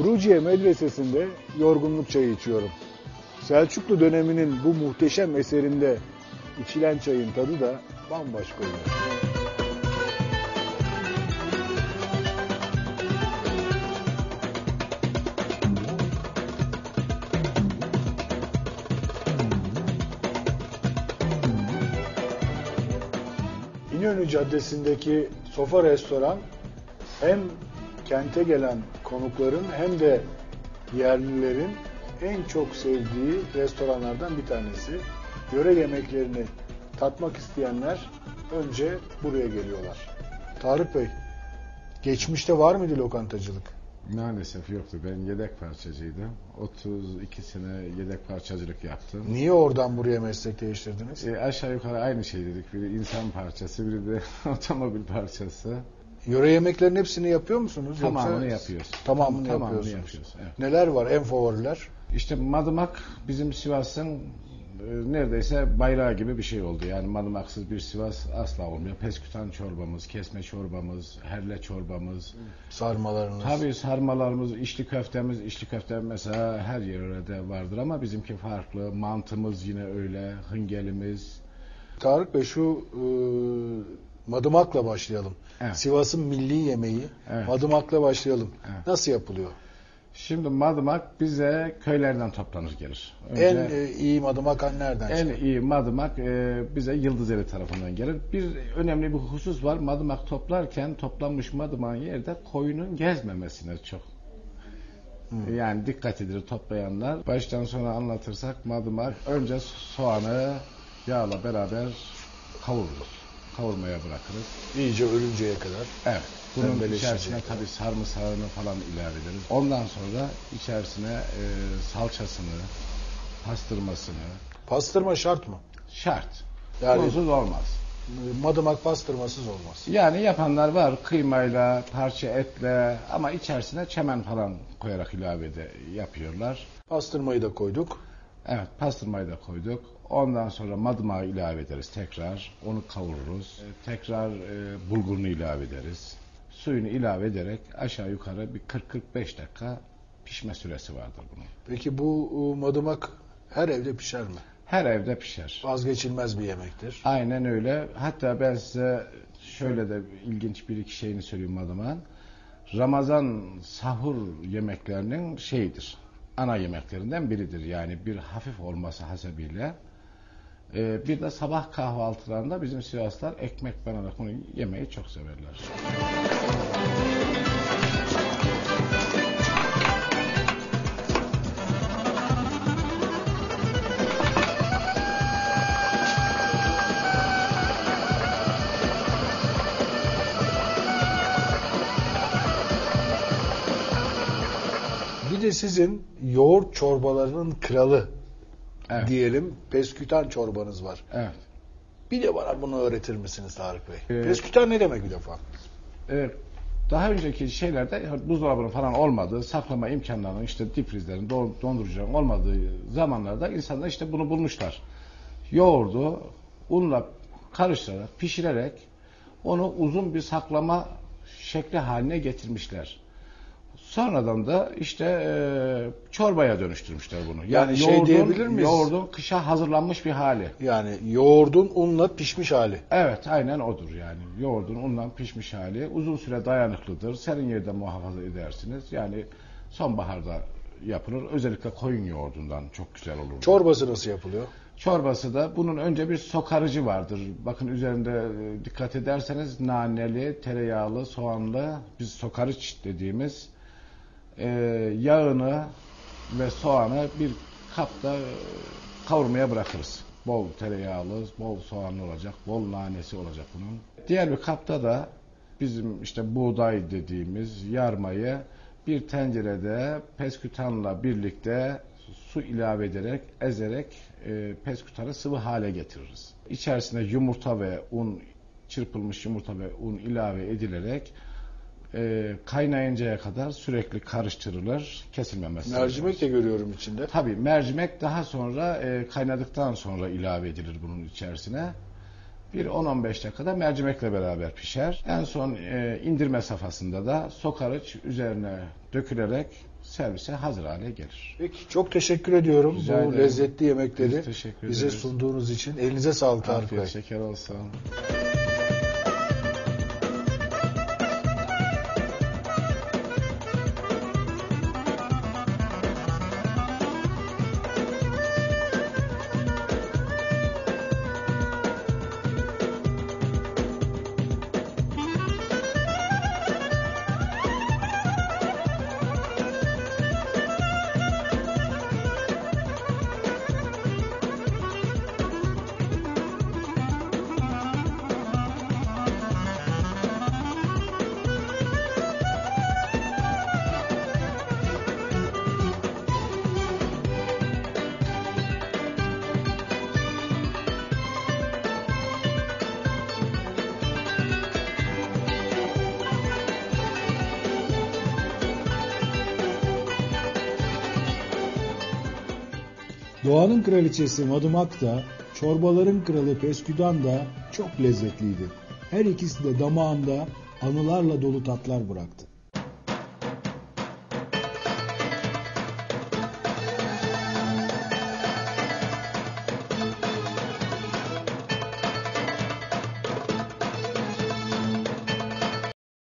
Buruciye Medresesi'nde yorgunluk çayı içiyorum. Selçuklu döneminin bu muhteşem eserinde içilen çayın tadı da bambaşka oluyor. İnönü Caddesi'ndeki Sofa Restoran hem kente gelen konukların hem de yerlilerin en çok sevdiği restoranlardan bir tanesi. Yöre yemeklerini tatmak isteyenler önce buraya geliyorlar. Tarık Bey, geçmişte var mıydı lokantacılık? Maalesef yoktu. Ben yedek parçacıydım. 32 sene yedek parçacılık yaptım. Niye oradan buraya meslek değiştirdiniz? E, aşağı yukarı aynı şey dedik. Biri insan parçası, biri de otomobil parçası. Yöre yemeklerin hepsini yapıyor musunuz? Tamamını Yoksa- yapıyoruz. Tamamını, Tamamını yapıyorsunuz. yapıyoruz, evet. Neler var en favoriler? İşte madımak bizim Sivas'ın e, neredeyse bayrağı gibi bir şey oldu. Yani madımaksız bir Sivas asla olmuyor. Peskütan çorbamız, kesme çorbamız, herle çorbamız. Sarmalarınız. Tabii sarmalarımız, içli köftemiz, içli köfte mesela her yerde vardır ama bizimki farklı. Mantımız yine öyle, hıngelimiz. Tarık Bey şu e, madımakla başlayalım. Evet. Sivas'ın milli yemeği Evet. madımakla başlayalım. Evet. Nasıl yapılıyor? Şimdi madımak bize köylerden toplanır gelir. En e, iyi madımak nereden En çıkar? iyi madımak e, bize Yıldızeli tarafından gelir. Bir önemli bir husus var. Madımak toplarken toplanmış madımağın yerde koyunun gezmemesine çok yani dikkat edilir toplayanlar. Baştan sona anlatırsak madımak önce soğanı yağla beraber kavururuz. Kavurmaya bırakırız. İyice ölünceye kadar. Evet. Bunun içerisine yani. tabii sarımsağını falan ilave ederiz. Ondan sonra içerisine e, salçasını, pastırmasını, Pastırma şart mı? Şart. Yani- Bunsuz olmaz. Madımak pastırmasız olmaz. Yani yapanlar var kıymayla, parça etle ama içerisine çemen falan koyarak ilave de yapıyorlar. Pastırmayı da koyduk. Evet pastırmayı da koyduk. Ondan sonra madımağı ilave ederiz tekrar. Onu kavururuz. Tekrar e, bulgurunu ilave ederiz. Suyunu ilave ederek aşağı yukarı bir 40-45 dakika pişme süresi vardır bunun. Peki bu e, madımak her evde pişer mi? Her evde pişer. Vazgeçilmez bir yemektir. Aynen öyle. Hatta ben size şöyle de ilginç bir iki şeyini söyleyeyim adıma. Ramazan sahur yemeklerinin şeyidir. Ana yemeklerinden biridir. Yani bir hafif olması hasebiyle. Ee, bir de sabah kahvaltılarında bizim Sivaslılar ekmek banarak bunu yemeyi çok severler. Sizin yoğurt çorbalarının kralı Evet. diyelim peskütan çorbanız var. Evet. Bir de bana bunu öğretir misiniz Tarık Bey? Ee, Peskütan ne demek bir defa? Ee, daha önceki şeylerde buzdolabının falan olmadığı, saklama imkanlarının işte difrizlerin, don- dondurucuların olmadığı zamanlarda insanlar işte bunu bulmuşlar. Yoğurdu unla karıştırarak, pişirerek onu uzun bir saklama şekli haline getirmişler. Sonradan da işte e, çorbaya dönüştürmüşler bunu. Yani şey diyebilir miyiz? Yoğurdun kışa hazırlanmış bir hali. Yani yoğurdun unla pişmiş hali. Evet aynen odur yani. Yoğurdun undan pişmiş hali uzun süre dayanıklıdır. Serin yerde muhafaza edersiniz. Yani sonbaharda yapılır. Özellikle koyun yoğurdundan çok güzel olur. Çorbası nasıl yapılıyor? Çorbası da bunun önce bir sokarıcı vardır. Bakın üzerinde e, dikkat ederseniz naneli, tereyağlı, soğanlı biz sokarıç dediğimiz e, yağını ve soğanı bir kapta e, kavurmaya bırakırız. Bol tereyağlı, bol soğanlı olacak, bol nanesi olacak bunun. Diğer bir kapta da bizim işte buğday dediğimiz yarmayı bir tencerede peskütanla birlikte su ilave ederek, ezerek e, peskütanı sıvı hale getiririz. İçerisine yumurta ve un, çırpılmış yumurta ve un ilave edilerek e, kaynayıncaya kadar sürekli karıştırılır, kesilmemesi. Mercimek de görüyorum içinde. Tabii mercimek daha sonra e, kaynadıktan sonra ilave edilir bunun içerisine. Bir 10-15 dakikada mercimekle beraber pişer. En son e, indirme safhasında da sokarıç üzerine dökülerek servise hazır hale gelir. Peki çok teşekkür ediyorum Rica bu ederim. lezzetli yemekleri bize ederiz. sunduğunuz için. Elinize sağlık Tarık Bey. Afiyet şeker olsun. Doğanın kraliçesi Madımak da, çorbaların kralı Pesküdan da çok lezzetliydi. Her ikisi de damağımda anılarla dolu tatlar bıraktı.